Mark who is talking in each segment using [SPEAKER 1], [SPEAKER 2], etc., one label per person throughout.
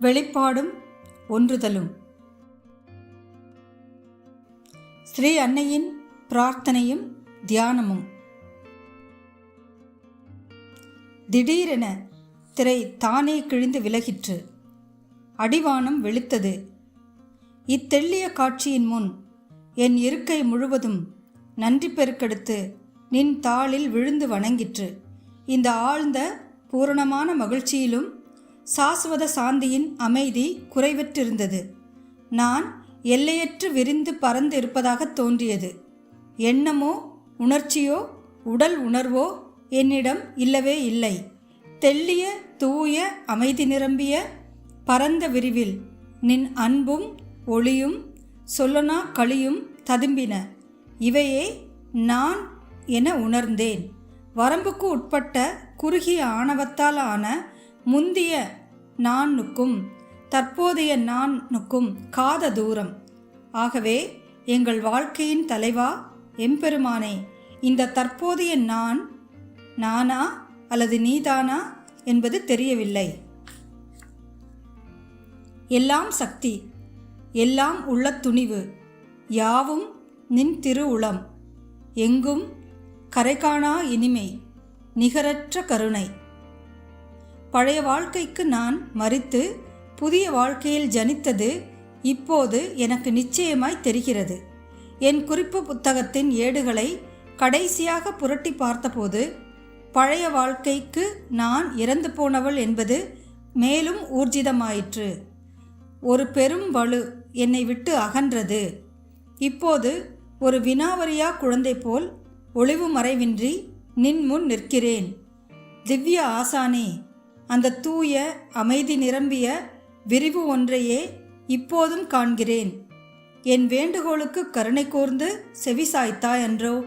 [SPEAKER 1] வெளிப்பாடும் ஒன்றுதலும். ஸ்ரீ அன்னையின் பிரார்த்தனையும் தியானமும். திடீரென திரை தானே கிழிந்து விலகிற்று. அடிவானம் வெளுத்தது. இத்தெள்ளிய காட்சியின் முன் என் இருக்கை முழுவதும் நன்றி பெருக்கெடுத்து நின் தாளில் விழுந்து வணங்கிற்று. இந்த ஆழ்ந்த பூரணமான மகிழ்ச்சியிலும் சாஸ்வத சாந்தியின் அமைதி குறைவற்றிருந்தது. நான் எல்லையற்று விரிந்து பறந்து இருப்பதாக தோன்றியது. எண்ணமோ உணர்ச்சியோ உடல் உணர்வோ என்னிடம் இல்லவே இல்லை. தெள்ளிய தூய அமைதி நிரம்பிய பரந்த விரிவில் நின் அன்பும் ஒளியும் சொல்லனா களியும் ததும்பின. இவையே நான் என உணர்ந்தேன். வரம்புக்கு உட்பட்ட குறுகிய ஆணவத்தால் ஆன முந்திய நானுக்கும் தற்போதைய நானுக்கும் காத தூரம். ஆகவே எங்கள் வாழ்க்கையின் தலைவா எம்பெருமானே இந்த தற்போதைய நான் நானா அல்லது நீதானா என்பது தெரியவில்லை. எல்லாம் சக்தி எல்லாம் உள்ள துணிவு யாவும் நின் திரு உளம் எங்கும் கரைகாணா இனிமை நிகரற்ற கருணை. பழைய வாழ்க்கைக்கு நான் மறித்து புதிய வாழ்க்கையில் ஜனித்தது இப்போது எனக்கு நிச்சயமாய் தெரிகிறது. என் குறிப்பு புத்தகத்தின் ஏடுகளை கடைசியாக புரட்டி பார்த்தபோது பழைய வாழ்க்கைக்கு நான் இறந்து போனவள் என்பது மேலும் ஊர்ஜிதமாயிற்று. ஒரு பெரும் வலு என்னை விட்டு அகன்றது. இப்போது ஒரு வினாவரியா குழந்தை போல் ஒளிவு மறைவின்றி நின் முன் நிற்கிறேன். திவ்ய ஆசானே அந்த தூய அமைதி நிரம்பிய விரிவு ஒன்றையே இப்போதும் காண்கிறேன். என் வேண்டுகோளுக்கு கருணை கூர்ந்து செவிசாய்த்தாய் என்றோ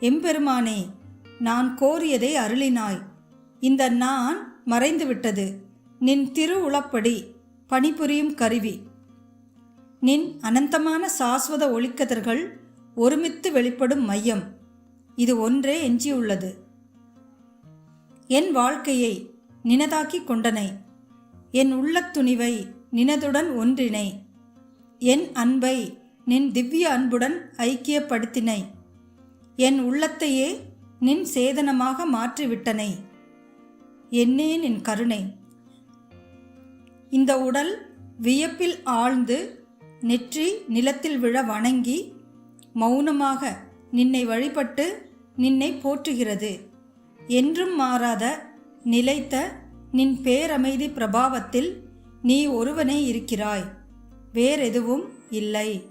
[SPEAKER 1] எம்பெருமானே நான் கோரியதை அருளினாய். இந்த நான் மறைந்துவிட்டது. நின் திரு உளப்படி பணிபுரியும் கருவி. நின் அனந்தமான சாஸ்வத ஒளிக்கதிர்கள் ஒருமித்து வெளிப்படும் மையம். இது ஒன்றே எஞ்சியுள்ளது. என் வாழ்க்கையை நினதாக்கி கொண்டனை. என் உள்ளத் துணிவை நினதுடன் ஒன்றினை. என் அன்பை நின் திவ்ய அன்புடன் ஐக்கியப்படுத்தினை. என் உள்ளத்தையே நின் சேதனமாக மாற்றிவிட்டனை. என்னே நின் கருணை. இந்த உடல் வியப்பில் ஆழ்ந்து நெற்றி நிலத்தில் விழ வணங்கி மௌனமாக நின்னை வழிபட்டு நின்னை போற்றுகிறது. என்றும் மாறாத நிலைத்த நின் பேரமைதி பிரபாவத்தில் நீ ஒருவனே இருக்கிறாய். வேறெதுவும் இல்லை.